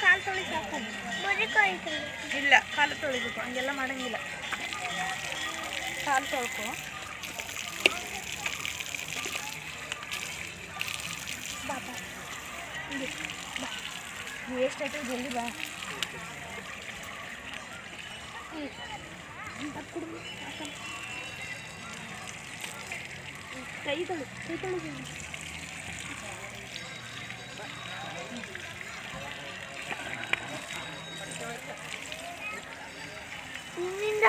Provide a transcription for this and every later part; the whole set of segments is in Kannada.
ಕಾಲು ತೊಳಿ ಸಾಕು ಇಲ್ಲ ಕಾಲು ತೊಳಿಬೇಕು ಹಂಗೆಲ್ಲ ಮಾಡಂಗಿಲ್ಲ ಕಾಲು ತೊಳ್ಕೊ ಬಾ ಬಾ ಇಲ್ಲಿ ಬಾ ನೀವು ಎಷ್ಟಾಯ್ತು ಜಲ್ದಿ ಬಾ ಹ್ಮ್. ಅದು ಕೊಡು,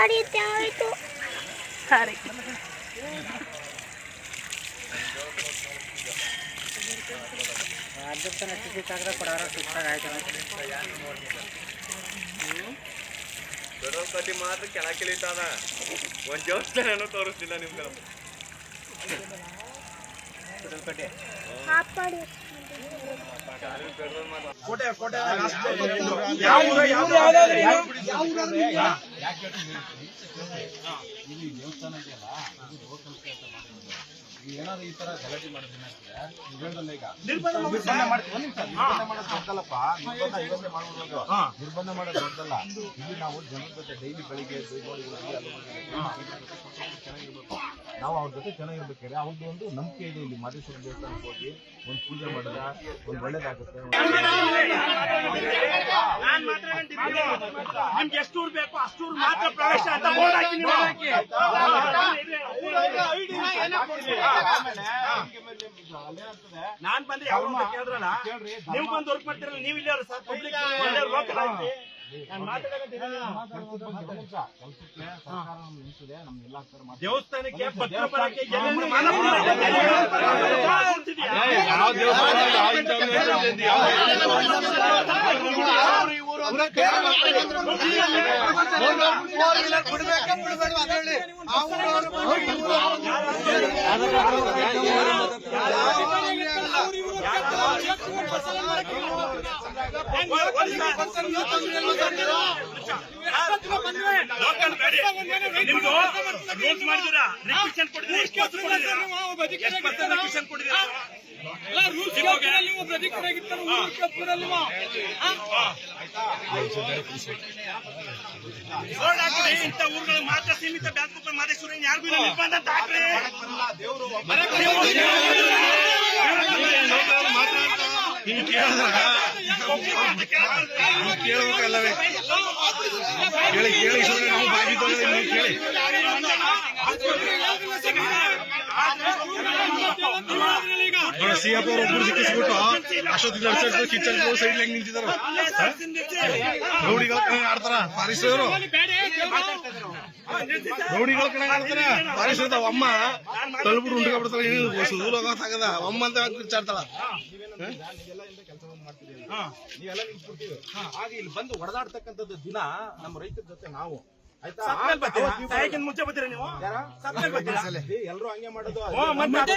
ಹಾಕಲ್ಲ. ಹ್ಮ್. ಕೈ ತೊಳು ಕೈ ತೊಳು ಹೂವಿನ ಗಾಡಿ ಆಯಿತು ಸರಿ ಕಡ್ಡಿ ಮಾತ್ರ ಕೆಳಕಿಳಿತಾದ ಒಂದ್ ದೇವಸ್ಥಾನ ತೋರಿಸ್ತಿಲ್ಲ ನಿಮ್ಗೆ ಹಾಪ್ ಇಲ್ಲಿ ದೇವಸ್ಥಾನ ಇದೆಯಲ್ಲ ಇದು ಮಾಡೋದು. ಈಗ ಏನಾದ್ರು ಈ ತರ ಗಲಾಟೆ ಮಾಡಿದ್ರೆ ಹೇಳ್ದಲ್ಲ ಈಗ. ನಿರ್ಬಂಧ ಮಾಡ್ತೀವಿ ಒಂದ್ ನಿಮಿಷ ನಿರ್ಬಂಧ ಮಾಡೋದು ದೊಡ್ಡಲ್ಲಪ್ಪ ನಿರ್ಬಂಧ ಇವತ್ತೇ ಮಾಡ್ಬೋದು. ನಿರ್ಬಂಧ ಮಾಡೋದು ದೊಡ್ಡಲ್ಲ ಇಲ್ಲಿ ನಾವು ಜನರ ಜೊತೆ ಡೈಲಿ ಬೆಳಿಗ್ಗೆ ಎದ್ದು ನೋಡಿ ಚೆನ್ನಾಗಿರ್ಬೇಕು. ನಾವು ಅವ್ರ ಜೊತೆ ಚೆನ್ನಾಗಿರ್ಬೇಕಾದ್ರೆ ಅವ್ರದ್ದು ಒಂದು ನಂಬಿಕೆ ಇದೆ ಇಲ್ಲಿ. ಮಾದೇಶ್ವರ ದೇವಸ್ಥಾನಕ್ಕೆ ಹೋಗಿ ಒಂದು ಪೂಜೆ ಮಾಡಿದ್ರೆ ಒಂದು ಒಳ್ಳೇದಾಗುತ್ತೆ. ನಿಮ್ಗೆ ಎಷ್ಟು ಊರ್ ಬೇಕು ಅಷ್ಟು ಊರ್ ಮಾತ್ರ ಪ್ರವೇಶ ಅಂತ ಬೋರ್ಡ್ ಹಾಕಿ ನೀವು ನಾನ್ ಬಂದ್ರೆ ಕೇಳಿದ್ರಲ್ಲ ನೀವು ಬಂದು ವರ್ಕ್ ಮಾಡ್ತೀರಲ್ಲ ನೀವು ಇಲ್ಲಿ ಸರ್ ಪಬ್ಲಿಕ್ ಲೋಕಲ್ ದೇವಸ್ಥಾನಕ್ಕೆ ಪತ್ರ ಬರಕ್ಕೆ ಯಾವ ಮಾನವ ಮಾಡಿದಿರಾ ರಿಕ್ವೆಷನ್ ಕೊಟ್ಟಿದ್ದೀರಾ ಎಷ್ಟು ಇಂಥ ಊರುಗಳಿಗೆ ಮಾತ್ರ ಸೀಮಿತ ಬ್ಯಾಂಕ್ ಮಾದೇಶ್ವರ ಯಾರಿಗೂ ಇಲ್ಲ. ನಿರ್ಬಂಧ ಅಂತ ಹಾಕ್ರಿ ಕೇಳಬೇಕಲ್ಲವೇ ಕೇಳಿ ಕೇಳಿ ನಾವು ಬಾಗಿ ಕೇಳಿ. ನೋಡ ಸಿಎಫ್ ಅವ್ರು ಒಬ್ರು ಸಿಕ್ಕಿಸ್ಬಿಟ್ಟು ಅಷ್ಟೊತ್ತಿಗೆ ಕಿಚನ್ ಕಿಚನ್ ಸೈಡ್ ಹೆಂಗ್ ನಿಂತಿದಾರ ರೌಡಿಗಳ ಕಡೆ ಆಡ್ತಾರ ಪಾರಿಸೋರು ರೌಡಿಗಳ ಕಡೆ ಆಡ್ತಾರ ಪಾರಿಸದ ಅಮ್ಮ. ತಳ್ಬಿಟ್ಟು ಉಂಡ್ಕೊಬಿಡ್ತಾಳ ಏನು ಸುದೂರ ಆಗದ ಅಮ್ಮ ಅಂತ ಕಿರ್ಚಾಡ್ತಾಳ ನೀವೆಲ್ಲ ನಿಂತ್ಬಿಡ್ತೀವಿ. ಆಗ ಇಲ್ಲಿ ಬಂದು ಹೊಡೆದಾಡ್ತಕ್ಕಂಥದ್ದು ದಿನ ನಮ್ಮ ರೈತರ ಜೊತೆ ನಾವು. ಸಾಯಕ್ಕಿಂತ ಮುಂಚೆ ಬರ್ತೀರಾ ನೀವು ಯಾರ? ಸತ್ಮೇಲ್ ಬರ್ತೀರಾ? ಏ, ಹಂಗೆ ಮಾಡೋದು ಓ, ಮತ್ತೆ